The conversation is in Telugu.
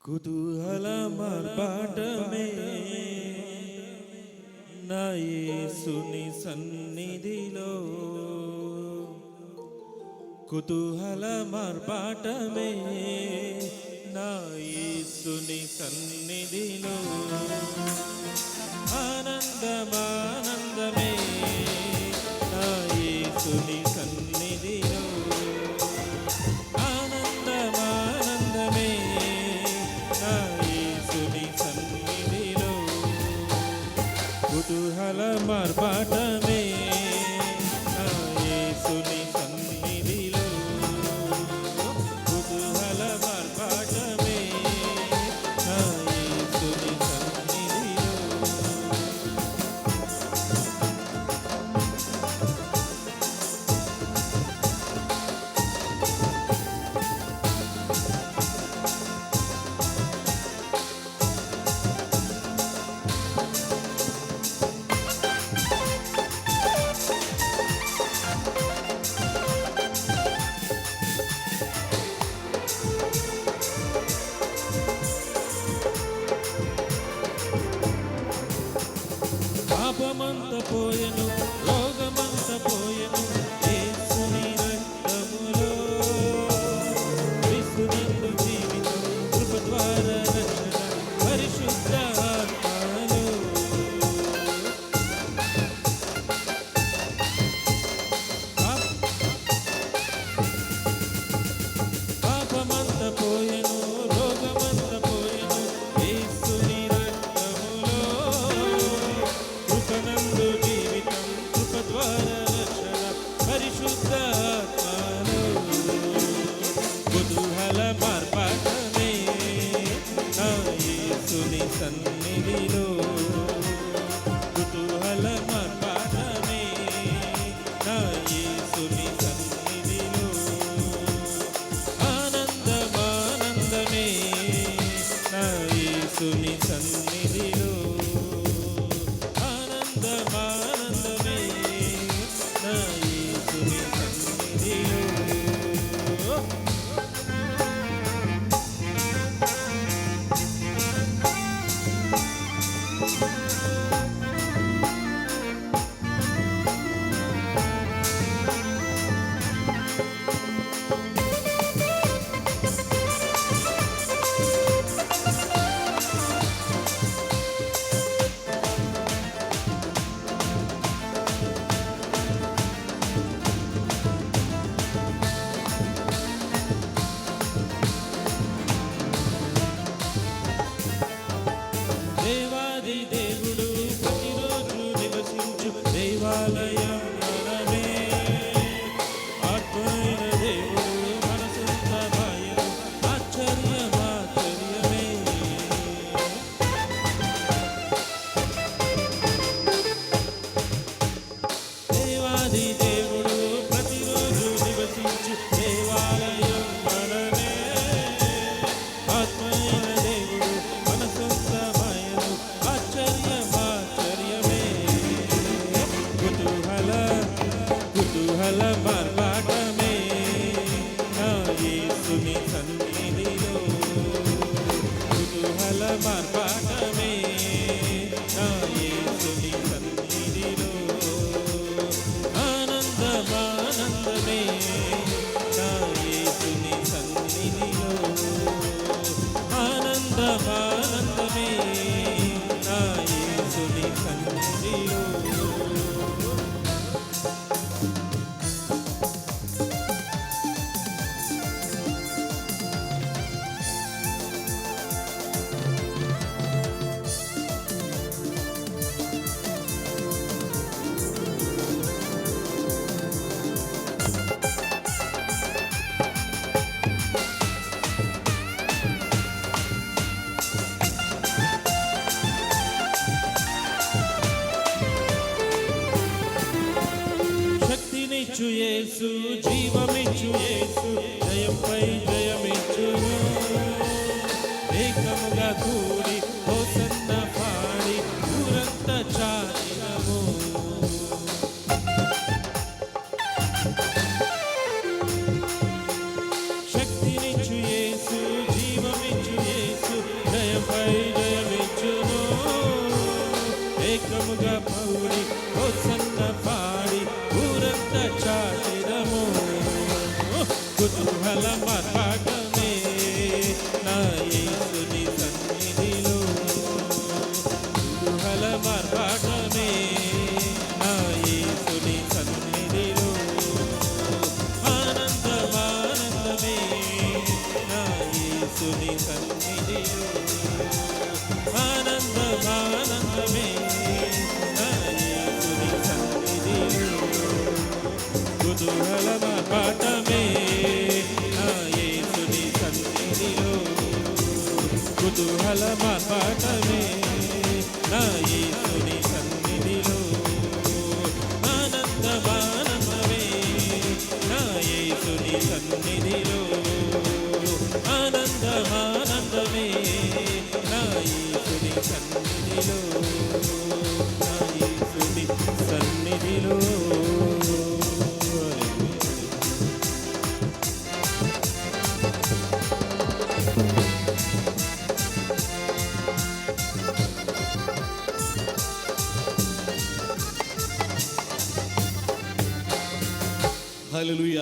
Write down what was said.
కుతూహలమర్ పాఠమే నాయసుని సన్నిధిలో. కుతూహలమర్ పాఠమే నాయసుని సన్నిధిలో. ఆనందమా but for. দিলো the జయమిచ్చు యేసు జీవమిచ్చు యేసు జయంపై జయమిచ్చు ఏకముగా కూడా కుతూహల పాఠమే నా యేసుని సన్నిధిలో. కుతూహల పాఠమే ഹലലുയ്യ